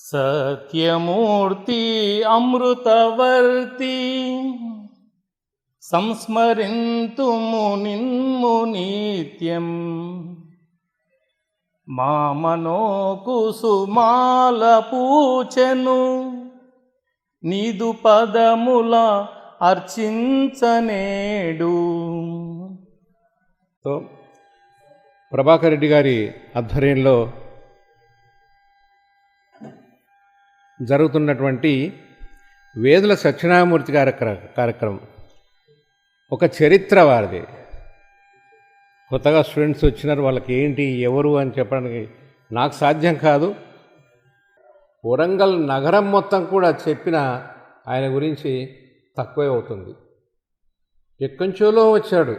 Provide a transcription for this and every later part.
సత్యమూర్తి అమృతవర్తి సంస్మరింతుము నిన్ము నిత్యం మా మనోకుసుమాల పూచెను నీదు పదముల అర్చించనేడు ప్రభాకర్ రెడ్డి గారి ఆధ్వర్యంలో జరుగుతున్నటువంటి వేదుల సత్యనారాయణమూర్తి గారి కార్యక్రమం. ఒక చరిత్ర వారిది. కొత్తగా స్టూడెంట్స్ వచ్చినారు వాళ్ళకి ఏంటి ఎవరు అని చెప్పడానికి నాకు సాధ్యం కాదు. వరంగల్ నగరం మొత్తం కూడా చెప్పిన ఆయన గురించి తక్కువే అవుతుంది. ఎక్కంచోలో వచ్చాడు.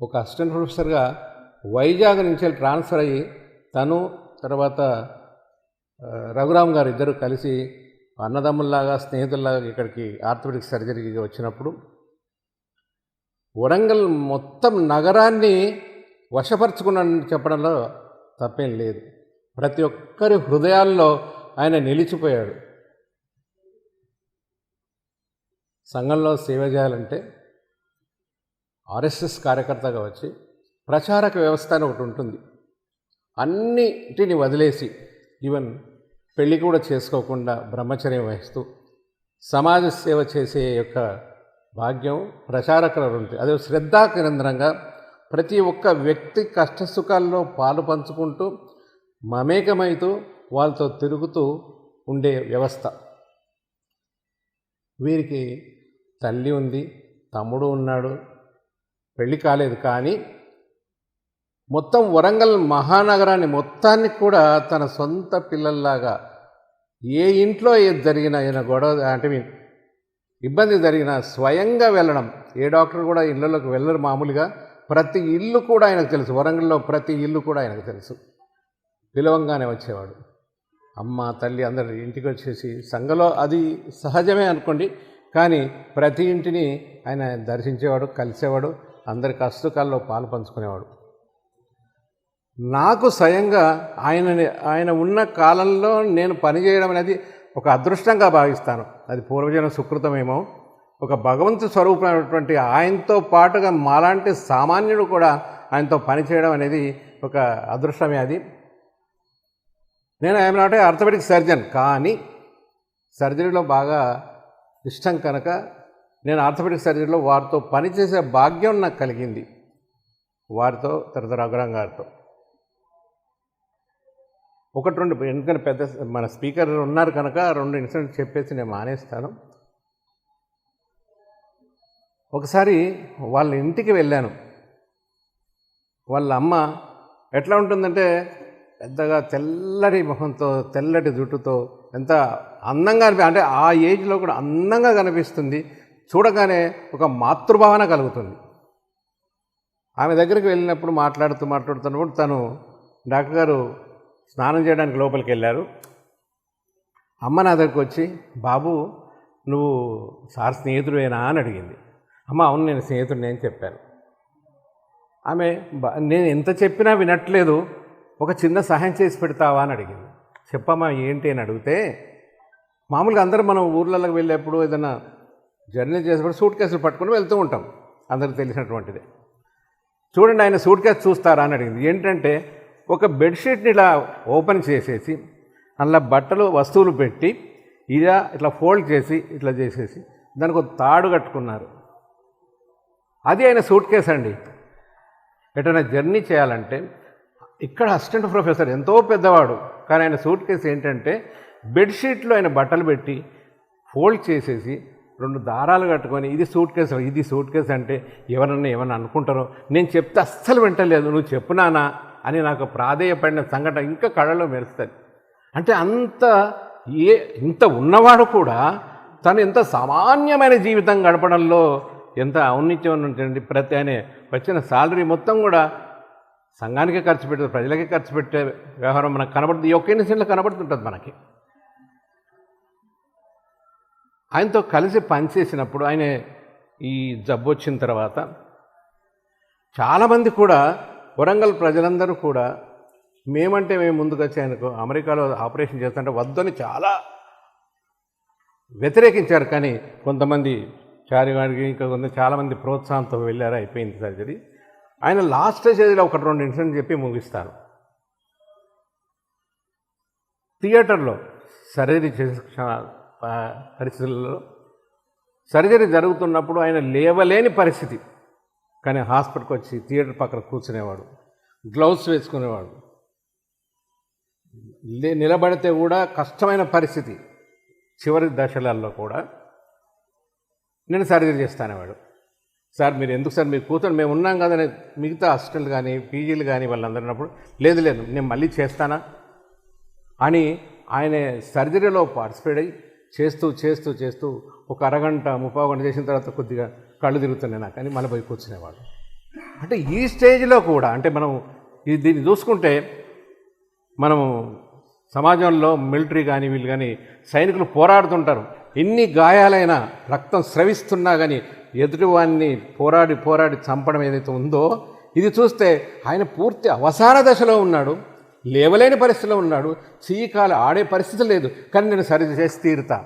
ఒక అసిస్టెంట్ ప్రొఫెసర్గా వైజాగ్ నుంచి ట్రాన్స్ఫర్ అయ్యి తను తర్వాత రఘురామ్ గారు ఇద్దరు కలిసి అన్నదమ్ముల్లాగా స్నేహితుల్లాగా ఇక్కడికి ఆర్థోపెడిక్ సర్జరీకి వచ్చినప్పుడు వరంగల్ మొత్తం నగరాన్ని వశపరుచుకున్నానని చెప్పడంలో తప్పేం లేదు. ప్రతి ఒక్కరి హృదయాల్లో ఆయన నిలిచిపోయాడు. సంఘంలో సేవ చేయాలంటే ఆర్ఎస్ఎస్ కార్యకర్తగా వచ్చి ప్రచారక వ్యవస్థ అని ఒకటి ఉంటుంది. అన్నిటిని వదిలేసి ఈవెన్ పెళ్ళి కూడా చేసుకోకుండా బ్రహ్మచర్యం వహిస్తూ సమాజ సేవ చేసే యొక్క భాగ్యం ప్రచారకులు ఉంటుంది అదే శ్రద్ధా కేంద్రంగా ప్రతి ఒక్క వ్యక్తి కష్ట సుఖాల్లో పాలు పంచుకుంటూ మమేకమైతూ వాళ్ళతో తిరుగుతూ ఉండే వ్యవస్థ. వీరికి తల్లి ఉంది తమ్ముడు ఉన్నాడు పెళ్ళి కాలేదు కానీ మొత్తం వరంగల్ మహానగరాన్ని మొత్తాన్ని కూడా తన సొంత పిల్లల్లాగా ఏ ఇంట్లో ఏది జరిగినా ఈయన గొడవ అంటే మీన్ ఇబ్బంది జరిగినా స్వయంగా వెళ్ళడం. ఏ డాక్టర్ కూడా ఇళ్ళలోకి వెళ్ళరు మామూలుగా. ప్రతి ఇల్లు కూడా ఆయనకు తెలుసు. వరంగల్లో ప్రతి ఇల్లు కూడా ఆయనకు తెలుసు. పిలవంగానే వచ్చేవాడు. అమ్మ తల్లి అందరు ఇంటికి వచ్చేసి సంఘలో అది సహజమే అనుకోండి. కానీ ప్రతి ఇంటిని ఆయన దర్శించేవాడు కలిసేవాడు. అందరి కష్టకాల్లో పాలు పంచుకునేవాడు. నాకు స్వయంగా ఆయన ఆయన ఉన్న కాలంలో నేను పనిచేయడం అనేది ఒక అదృష్టంగా భావిస్తాను. అది పూర్వజన సుకృతమేమో. ఒక భగవంతు స్వరూపమైనటువంటి ఆయనతో పాటుగా మాలాంటి సామాన్యుడు కూడా ఆయనతో పనిచేయడం అనేది ఒక అదృష్టమే అది. నేను ఐఎమ్ నాట్ ఆర్థోపెడిక్ సర్జన్ కానీ సర్జరీలో బాగా ఇష్టం కనుక నేను ఆర్థోపెడిక్ సర్జరీలో వారితో పనిచేసే భాగ్యం నాకు కలిగింది. వారితో తరతర రఘురాం గారితో. ఒకటి రెండు ఎందుకంటే పెద్ద మన స్పీకర్ ఉన్నారు కనుక రెండు ఇన్సిడెంట్ చెప్పేసి నేను మానేస్తాను. ఒకసారి వాళ్ళ ఇంటికి వెళ్ళాను. వాళ్ళ అమ్మ ఎట్లా ఉంటుందంటే పెద్దగా తెల్లటి ముఖంతో తెల్లటి జుట్టుతో ఎంత అందంగా అనిపి అంటే ఆ ఏజ్లో కూడా అందంగా కనిపిస్తుంది. చూడగానే ఒక మాతృభావన కలుగుతుంది. ఆమె దగ్గరికి వెళ్ళినప్పుడు మాట్లాడుతూ మాట్లాడుతున్నప్పుడు తను డాక్టర్ గారు స్నానం చేయడానికి లోపలికి వెళ్ళారు. అమ్మ నా దగ్గరకు వచ్చి బాబు నువ్వు సార్ స్నేహితుడేనా? అని అడిగింది. అమ్మ అవును నేను స్నేహితుడిని అని చెప్పాను. ఆమె నేను ఎంత చెప్పినా వినట్లేదు. ఒక చిన్న సహాయం చేసి పెడతావా? అని అడిగింది. చెప్పమ్మా ఏంటి? అని అడిగితే మామూలుగా అందరూ మనం ఊర్లలోకి వెళ్ళేప్పుడు ఏదైనా జర్నీ చేసేప్పుడు సూట్ కేసులు పట్టుకుని వెళ్తూ ఉంటాం. అందరికి తెలిసినటువంటిది. చూడండి ఆయన సూట్ కేసు చూస్తారా? అని అడిగింది. ఏంటంటే ఒక బెడ్షీట్ని ఇలా ఓపెన్ చేసేసి అందులో బట్టలు వస్తువులు పెట్టి ఇలా ఇట్లా ఫోల్డ్ చేసి ఇట్లా చేసేసి దానికి ఒక తాడు కట్టుకున్నారు. అది ఆయన సూట్ కేసు అండి. ఎటైనా జర్నీ చేయాలంటే ఇక్కడ అసిస్టెంట్ ప్రొఫెసర్ ఎంతో పెద్దవాడు కానీ ఆయన సూట్ కేసు ఏంటంటే బెడ్షీట్లో ఆయన బట్టలు పెట్టి ఫోల్డ్ చేసేసి రెండు దారాలు కట్టుకొని ఇది సూట్ కేసు ఇది సూట్ కేసు అంటే ఎవరన్నా ఏమన్నా అనుకుంటారో నేను చెప్తే అస్సలు వింటలేదు. నువ్వు చెప్పునానా అని నాకు ప్రాధేయపడిన సంఘటన ఇంకా కళ్ళలో మెరుస్తుంది. అంటే అంత ఏ ఇంత ఉన్నవాడు కూడా తను ఎంత సామాన్యమైన జీవితం గడపడంలో ఎంత ఔన్నిత్యం ఉంటుంది ప్రతి ఆయన వచ్చిన సాలరీ మొత్తం కూడా సంఘానికే ఖర్చు పెట్టదు ప్రజలకే ఖర్చు పెట్టే వ్యవహారం మనకు కనబడుతుంది. ఒకే ఒక్క కనబడుతుంటుంది మనకి. ఆయనతో కలిసి పనిచేసినప్పుడు ఆయన ఈ జబ్బు వచ్చిన తర్వాత చాలామంది కూడా వరంగల్ ప్రజలందరూ కూడా మేమంటే మేము ముందుకు వచ్చాయనుకో ఆయనకు అమెరికాలో ఆపరేషన్ చేస్తుంటే వద్దని చాలా వ్యతిరేకించారు. కానీ కొంతమంది చారివాడికి ఇంకా కొంత చాలామంది ప్రోత్సాహంతో వెళ్ళారు అయిపోయింది సర్జరీ. ఆయన లాస్ట్ స్టేజ్లో ఒకటి రెండు ఇన్సిడెంట్ చెప్పి ముగిస్తారు. థియేటర్లో సర్జరీ చేసే పరిస్థితుల్లో సర్జరీ జరుగుతున్నప్పుడు ఆయన లేవలేని పరిస్థితి. కానీ హాస్పిటల్కి వచ్చి థియేటర్ పక్కన కూర్చునేవాడు. గ్లౌస్ వేసుకునేవాడు. లే నిలబడితే కూడా కష్టమైన పరిస్థితి. చివరి దశలలో కూడా నేను సర్జరీ చేస్తానేవాడు. సార్ మీరు ఎందుకు సార్ మీరు కూతురు మేము ఉన్నాం కదా మిగతా హాస్టల్ కానీ పీజీలు కానీ వాళ్ళందరూ ఉన్నప్పుడు లేదు లేదు నేను మళ్ళీ చేస్తానా? అని ఆయన సర్జరీలో పార్టిసిపేట్ అయ్యి చేస్తూ చేస్తూ చేస్తూ ఒక అరగంట ముప్పై గంట చేసిన తర్వాత కొద్దిగా కళ్ళు తిరుగుతున్నాయి నాకు అని మళ్ళీ పోయి కూర్చునేవాడు అంటే ఈ స్టేజ్లో కూడా అంటే మనం ఇది దీన్ని చూసుకుంటే మనము సమాజంలో మిలిటరీ కానీ వీళ్ళు కానీ సైనికులు పోరాడుతుంటారు. ఎన్ని గాయాలైనా రక్తం స్రవిస్తున్నా కానీ ఎదుటివాన్ని పోరాడి పోరాడి చంపడం ఏదైతే ఉందో ఇది చూస్తే ఆయన పూర్తి అవసాన దశలో ఉన్నాడు. లేవలేని పరిస్థితిలో ఉన్నాడు. చీకాలు ఆడే పరిస్థితి లేదు. కానీ నేను సరి చేసి తీరుతా.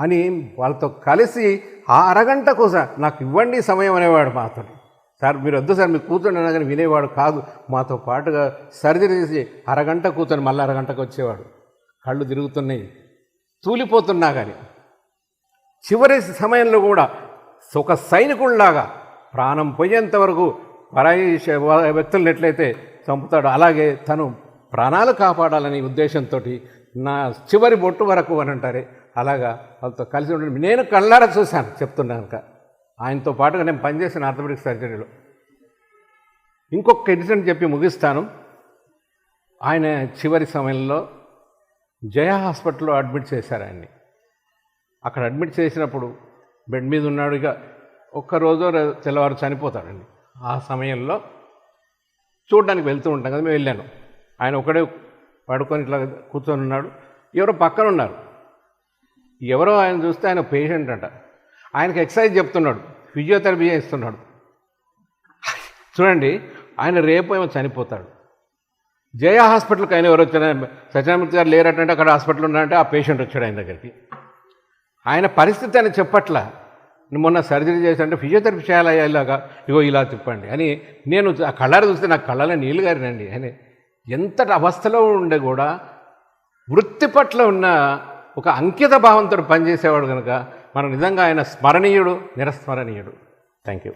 అని వాళ్ళతో కలిసి ఆ అరగంట కోసం నాకు ఇవ్వండి సమయం అనేవాడు మాతో. సార్ మీరు వద్దు సార్ మీరు కూర్చొని అన్నా కానీ వినేవాడు కాదు. మాతో పాటుగా సర్జరీ చేసి అరగంట కూర్చొని మళ్ళీ అరగంటకు వచ్చేవాడు. కళ్ళు తిరుగుతున్నాయి. తూలిపోతున్నా కానీ చివరి సమయంలో కూడా ఒక సైనికుల్లాగా ప్రాణం పోయేంత వరకు పరాయి వ్యక్తులను ఎట్లయితే చంపుతాడు అలాగే తను ప్రాణాలు కాపాడాలనే ఉద్దేశంతో నా చివరి బొట్టు వరకు అని అంటారే. అలాగా వాళ్ళతో కలిసి ఉండి నేను కళ్ళారా చూశాను చెప్తున్నాక కనుక. ఆయనతో పాటుగా నేను పనిచేసిన ఆర్థోపెడిక్ సర్జరీలో. ఇంకొక ఇన్సిడెంట్ చెప్పి ముగిస్తాను. ఆయన చివరి సమయంలో జయ హాస్పిటల్లో అడ్మిట్ చేశారు ఆయన్ని. అక్కడ అడ్మిట్ చేసినప్పుడు బెడ్ మీద ఉన్నాడు ఇక. ఒక్కరోజు తెల్లవారు చనిపోతాడండి ఆ సమయంలో చూడడానికి వెళ్తూ ఉంటాం కదా మేము వెళ్ళాను. ఆయన ఒకడే పడుకొని ఇట్లా కూర్చొని ఉన్నాడు. ఎవరో పక్కన ఉన్నారు. ఎవరో ఆయన చూస్తే ఆయన పేషెంట్ అంట. ఆయనకి ఎక్సర్సైజ్ చెప్తున్నాడు. ఫిజియోథెరపీ ఇస్తున్నాడు చూడండి ఆయన రేపు ఏమో చనిపోతాడు. జయ హాస్పిటల్కి ఆయన ఎవరు వచ్చారు? సత్యనారాయణ గారు లేరటంటే అక్కడ హాస్పిటల్ ఉన్నారంటే ఆ పేషెంట్ వచ్చాడు ఆయన దగ్గరికి. ఆయన పరిస్థితి ఆయన చెప్పట్లా. మొన్న సర్జరీ చేశాడంటే ఫిజియోథెరపీ చేయాలా ఇలాగా ఇగో ఇలా తిప్పండి అని నేను ఆ కళ్ళారు చూస్తే నాకు కళ్ళలో నీళ్ళు గారినండి అని ఎంతటి అవస్థలో ఉండే కూడా వృత్తి పట్ల ఉన్న ఒక అంకిత భావంతో పనిచేసేవాడు కనుక మనం నిజంగా ఆయన స్మరణీయుడు నిరస్మరణీయుడు. Thank you